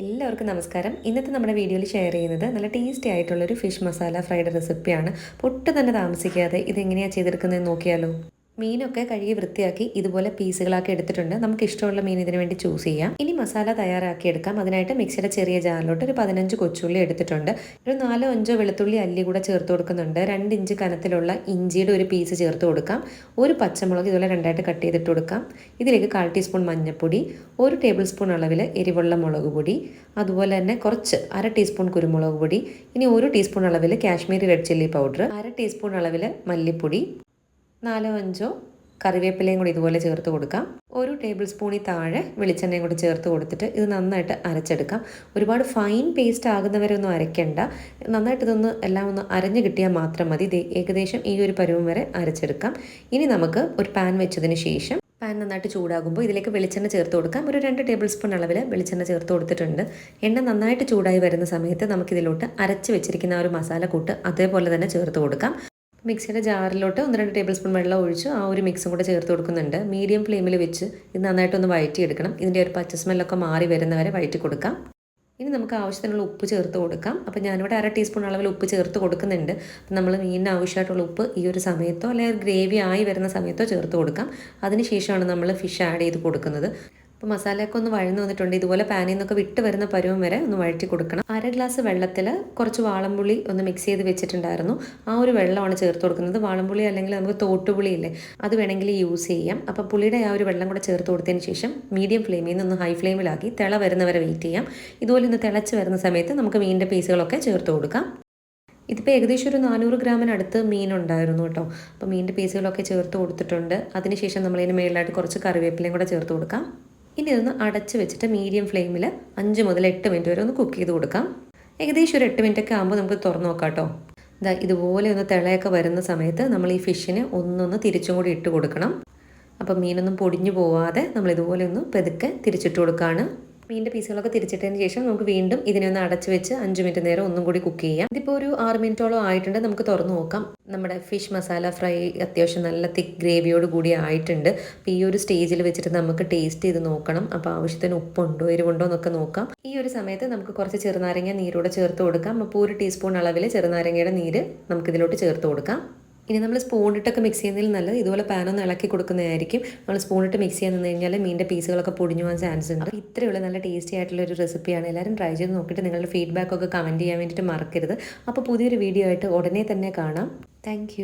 എല്ലാവർക്കും നമസ്കാരം. ഇന്നത്തെ നമ്മുടെ വീഡിയോയിൽ ഷെയർ ചെയ്യുന്നത് നല്ല ടേസ്റ്റി ആയിട്ടുള്ളൊരു ഫിഷ് മസാല ഫ്രൈഡ് റെസിപ്പിയാണ് പൊട്ട് തന്നെ താമസിക്കാതെ ഇതെങ്ങനെയാണ് ചെയ്തെടുക്കുന്നതെന്ന് നോക്കിയാലോ. മീനൊക്കെ കഴുകി വൃത്തിയാക്കി ഇതുപോലെ പീസുകളാക്കി എടുത്തിട്ടുണ്ട്. നമുക്ക് ഇഷ്ടമുള്ള മീൻ ഇതിനു വേണ്ടി ചൂസ് ചെയ്യാം. ഇനി മസാല തയ്യാറാക്കി എടുക്കാം. അതിനായിട്ട് മിക്സിയുടെ ചെറിയ ജാറിലോട്ട് ഒരു പതിനഞ്ച് കൊച്ചുള്ളി എടുത്തിട്ടുണ്ട്. ഒരു നാലോ അഞ്ചോ വെളുത്തുള്ളി അല്ലി കൂടെ ചേർത്ത് കൊടുക്കുന്നുണ്ട്. രണ്ട് ഇഞ്ച് കനത്തിലുള്ള ഇഞ്ചിയുടെ ഒരു പീസ് ചേർത്ത് കൊടുക്കാം. ഒരു പച്ചമുളക് ഇതുപോലെ രണ്ടായിട്ട് കട്ട് ചെയ്തിട്ട് കൊടുക്കാം. ഇതിലേക്ക് കാൽ ടീസ്പൂൺ മഞ്ഞൾപ്പൊടി ഒരു ടേബിൾ സ്പൂൺ അളവിൽ എരിവുള്ള മുളക് പൊടി അതുപോലെ തന്നെ കുറച്ച് അര ടീസ്പൂൺ കുരുമുളക് പൊടി ഇനി ഒരു ടീസ്പൂൺ അളവിൽ കാശ്മീരി റെഡ് ചില്ലി പൗഡർ അര ടീസ്പൂൺ അളവിൽ മല്ലിപ്പൊടി നാലോ അഞ്ചോ കറിവേപ്പിലയും കൂടി ഇതുപോലെ ചേർത്ത് കൊടുക്കാം. ഒരു ടേബിൾ സ്പൂണിൽ താഴെ വെളിച്ചെണ്ണയും കൂടി ചേർത്ത് കൊടുത്തിട്ട് ഇത് നന്നായിട്ട് അരച്ചെടുക്കാം. ഒരുപാട് ഫൈൻ പേസ്റ്റ് ആകുന്നവരെ ഒന്നും അരയ്ക്കണ്ട. നന്നായിട്ട് ഇതൊന്ന് എല്ലാം ഒന്ന് അരഞ്ഞു കിട്ടിയാൽ മാത്രം മതി. ഏകദേശം ഈ ഒരു പരുവം വരെ അരച്ചെടുക്കാം. ഇനി നമുക്ക് ഒരു പാൻ വെച്ചതിന് ശേഷം പാൻ നന്നായിട്ട് ചൂടാകുമ്പോൾ ഇതിലേക്ക് വെളിച്ചെണ്ണ ചേർത്ത് കൊടുക്കാം. ഒരു രണ്ട് ടേബിൾ സ്പൂൺ അളവിൽ വെളിച്ചെണ്ണ ചേർത്ത് കൊടുത്തിട്ടുണ്ട്. എണ്ണ നന്നായിട്ട് ചൂടായി വരുന്ന സമയത്ത് നമുക്കിതിലോട്ട് അരച്ച് വെച്ചിരിക്കുന്ന ആ ഒരു മസാല കൂട്ട് അതേപോലെ തന്നെ ചേർത്ത് കൊടുക്കാം. മിക്സിയുടെ ജാറിലോട്ട് ഒന്ന് രണ്ട് ടേബിൾ സ്പൂൺ വെള്ളം ഒഴിച്ച് ആ ഒരു മിക്സും കൂടെ ചേർത്ത് കൊടുക്കുന്നുണ്ട്. മീഡിയം ഫ്ലെയിമിൽ വെച്ച് ഇത് നന്നായിട്ടൊന്ന് വഴറ്റിയെടുക്കണം ഇതിന്റെ ഒരു പച്ച സ്മെല്ലൊക്കെ മാറി വരുന്നവരെ വഴറ്റി കൊടുക്കാം. ഇനി നമുക്ക് ആവശ്യത്തിനുള്ള ഉപ്പ് ചേർത്ത് കൊടുക്കാം. അപ്പോൾ ഞാനിവിടെ അര ടീസ്പൂൺ അളവിൽ ഉപ്പ് ചേർത്ത് കൊടുക്കുന്നുണ്ട്. അപ്പം നമ്മൾ മീനിന് ആവശ്യമായിട്ടുള്ള ഉപ്പ് ഈ ഒരു സമയത്തോ അല്ലെങ്കിൽ ഗ്രേവി ആയി വരുന്ന സമയത്തോ ചേർത്ത് കൊടുക്കാം. അതിനുശേഷമാണ് നമ്മൾ ഫിഷ് ആഡ് ചെയ്ത് കൊടുക്കുന്നത്. അപ്പോൾ മസാലയൊക്കെ ഒന്ന് വഴന്നു വന്നിട്ടുണ്ട്. ഇതുപോലെ പാനിൽ നിന്നൊക്കെ വിട്ട് വരുന്ന പരുവം വരെ ഒന്ന് വഴറ്റി കൊടുക്കണം. അര ഗ്ലാസ് വെള്ളത്തിൽ കുറച്ച് വാളംപുളി ഒന്ന് മിക്സ് ചെയ്ത് വെച്ചിട്ടുണ്ടായിരുന്നു. ആ ഒരു വെള്ളമാണ് ചേർത്ത് കൊടുക്കുന്നത്. വാളംപുളി അല്ലെങ്കിൽ നമുക്ക് തോട്ടുപുളി ഇല്ലേ അത് വേണമെങ്കിൽ യൂസ് ചെയ്യാം. അപ്പോൾ പുളിയുടെ ആ ഒരു വെള്ളം കൂടെ ചേർത്ത് കൊടുത്തതിന് ശേഷം മീഡിയം ഫ്ലെയിമിൽ നിന്ന് ഒന്ന് ഹൈ ഫ്ലെയിമിലാക്കി തിള വരുന്നവരെ വെയിറ്റ് ചെയ്യാം. ഇതുപോലെ ഒന്ന് തിളച്ച് വരുന്ന സമയത്ത് നമുക്ക് മീനിന്റെ പീസുകളൊക്കെ ചേർത്ത് കൊടുക്കാം. ഇതിപ്പോൾ ഏകദേശം ഒരു നാനൂറ് ഗ്രാമിനടുത്ത് മീൻ ഉണ്ടായിരുന്നു കേട്ടോ. അപ്പോൾ മീനിന്റെ പീസുകളൊക്കെ ചേർത്ത് കൊടുത്തിട്ടുണ്ട്. അതിനുശേഷം നമ്മളതിന് മേളിലായിട്ട് കുറച്ച് കറിവേപ്പിലയും കൂടെ ചേർത്ത് കൊടുക്കാം. ഇനി ഇതൊന്ന് അടച്ച് വെച്ചിട്ട് മീഡിയം ഫ്ലെയിമിൽ അഞ്ച് മുതൽ എട്ട് മിനിറ്റ് വരെ ഒന്ന് കുക്ക് ചെയ്ത് കൊടുക്കാം. ഏകദേശം ഒരു എട്ട് മിനിറ്റ് ഒക്കെ ആകുമ്പോൾ നമുക്ക് തുറന്നു നോക്കാം കേട്ടോ ഇതാ ഇതുപോലെ ഒന്ന് തിളയൊക്കെ വരുന്ന സമയത്ത് നമ്മൾ ഈ ഫിഷിനെ ഒന്നൊന്ന് തിരിച്ചും കൂടി ഇട്ട് കൊടുക്കണം. അപ്പം മീനൊന്നും പൊടിഞ്ഞു പോവാതെ നമ്മൾ ഇതുപോലെ ഒന്ന് പെതുക്കെ തിരിച്ചിട്ട് കൊടുക്കുകയാണ് മീനിന്റെ പീസുകളൊക്കെ തിരിച്ചിട്ടതിന് ശേഷം നമുക്ക് വീണ്ടും ഇതിനെ ഒന്ന് അടച്ചു വെച്ച് അഞ്ച് മിനിറ്റ് നേരം ഒന്നും കൂടി കുക്ക് ചെയ്യാം. ഇതിപ്പോൾ ഒരു ആറ് മിനിറ്റോളം ആയിട്ടുണ്ട്. നമുക്ക് തുറന്നു നോക്കാം. നമ്മുടെ ഫിഷ് മസാല ഫ്രൈ അത്യാവശ്യം നല്ല തിക്ക് ഗ്രേവിയോട് കൂടി ആയിട്ടുണ്ട്. അപ്പോൾ ഈ ഒരു സ്റ്റേജിൽ വെച്ചിട്ട് നമുക്ക് ടേസ്റ്റ് ചെയ്ത് നോക്കണം. അപ്പോൾ ആവശ്യത്തിന് ഉപ്പുണ്ടോ എരിവുണ്ടോ എന്നൊക്കെ നോക്കാം. ഈ ഒരു സമയത്ത് നമുക്ക് കുറച്ച് ചെറുനാരങ്ങ നീരോടെ ചേർത്ത് കൊടുക്കാം. അപ്പോൾ ഒരു ടീസ്പൂൺ അളവിൽ ചെറുനാരങ്ങയുടെ നീര് നമുക്കിതിലോട്ട് ചേർത്ത് കൊടുക്കാം. ഇനി നമ്മൾ സ്പൂണിട്ടൊക്കെ മിക്സ് ചെയ്യുന്നതിൽ നല്ലത് ഇതുപോലെ പാനൊന്ന് ഇളക്കി കൊടുക്കുന്നതായിരിക്കും. നമ്മൾ സ്പൂണിട്ട് മിക്സ് ചെയ്യാൻ കഴിഞ്ഞാൽ മീന്റെ പീസുകളൊക്കെ പൊടിഞ്ഞു പോകാൻ ചാൻസ് ഉണ്ട്. ഇത്രയുള്ള നല്ല ടേസ്റ്റി ആയിട്ടുള്ള ഒരു റെസിപ്പിയാണ് എല്ലാവരും ട്രൈ ചെയ്ത് നോക്കിയിട്ട് നിങ്ങളുടെ ഫീഡ്ബാക്ക് ഒക്കെ കമന്റ് ചെയ്യാൻ വേണ്ടിയിട്ട് മറക്കരുത്. അപ്പോൾ പുതിയൊരു വീഡിയോ ആയിട്ട് ഉടനെ തന്നെ കാണാം. താങ്ക്